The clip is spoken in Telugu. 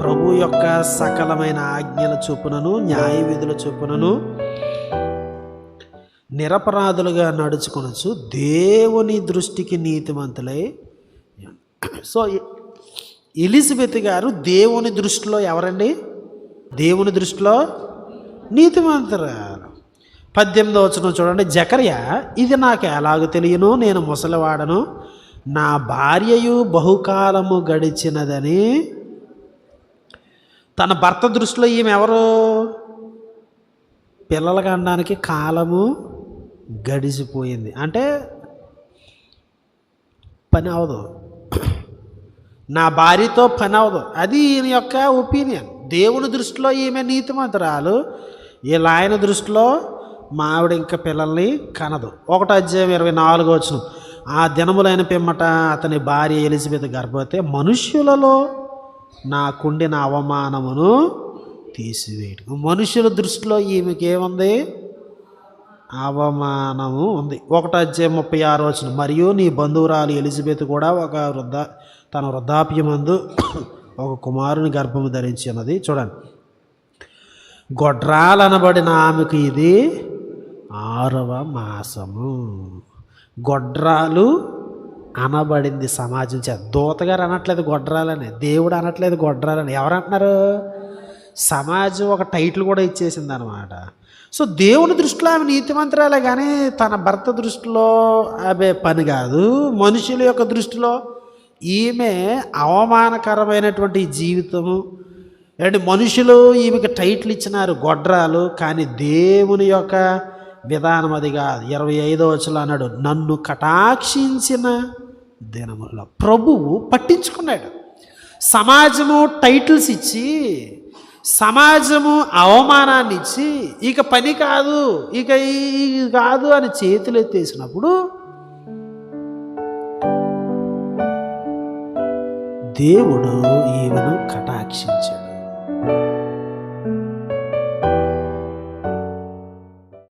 ప్రభు యొక్క సకలమైన ఆజ్ఞల చొప్పునను న్యాయ విధుల చొప్పునను నిరపరాధులుగా నడుచుకొనొచ్చు. దేవుని దృష్టికి నీతిమంతులై. సో ఎలిజబెత్ గారు దేవుని దృష్టిలో ఎవరండి? దేవుని దృష్టిలో నీతిమంతురాలు. పద్దెనిమిదో వచ్చిన చూడండి. జకర్య ఇది నాకు ఎలాగో తెలియను నేను ముసలివాడను. నా భార్యయు బహుకాలము గడిచినదని తన భర్త దృష్టిలో ఈమె ఎవరు పిల్లలు కనడానికి కాలము గడిచిపోయింది. అంటే పని అవదు. నా భార్యతో పని అవదు. అది ఈయన యొక్క ఒపీనియన్. దేవుని దృష్టిలో ఈమె నీతిమంతురాలు. వీళ్ళ ఆయన దృష్టిలో మా ఆవిడ ఇంకా పిల్లల్ని కనదు. ఒకటో అధ్యాయం ఇరవై నాలుగు వచ్చిన ఆ దినములైన పిమ్మట అతని భార్య ఎలిజబెత్ గర్భవతి. మనుష్యులలో నాకుండిన అవమానమును తీసివేయటం మనుషుల దృష్టిలో ఈమెకి ఏముంది అవమానము ఉంది. ఒకటో అధ్యాయం ముప్పై ఆరు వచ్చిన మరియు నీ బంధువురాలు ఎలిజబెత్ కూడా ఒక వృద్ధ తన వృద్ధాప్యమందు ఒక కుమారుని గర్భము ధరించి ఉన్నది చూడండి. గొడ్రాలనబడిన ఆమెకు ఇది ఆరవ మాసము. గొడ్రాలు అనబడింది సమాజం చేత. దూతగారు అనట్లేదు గొడ్రాలని. దేవుడు అనట్లేదు గొడ్రాలని. ఎవరంటున్నారు? సమాజం ఒక టైటిల్ కూడా ఇచ్చేసింది అనమాట సో దేవుని దృష్టిలో ఆమె నీతిమంతురాలే కానీ తన భర్త దృష్టిలో అవే పని కాదు. మనుషుల యొక్క దృష్టిలో ఈమె అవమానకరమైనటువంటి జీవితము. అంటే మనుషులు ఈమెకి టైటిల్ ఇచ్చినారు గొడ్రాలు. కానీ దేవుని యొక్క విధానం అది కాదు. ఇరవై ఐదో వచ్చులు అన్నాడు నన్ను కటాక్షించిన దినములలో. ప్రభువు పట్టించుకున్నాడు. సమాజము టైటిల్స్ ఇచ్చి సమాజము అవమానాన్ని ఇచ్చి ఇక పని కాదు ఇక ఇది కాదు అని చేతులు ఎత్తేసినప్పుడు దేవుడు ఈమెను కటాక్షించాడు.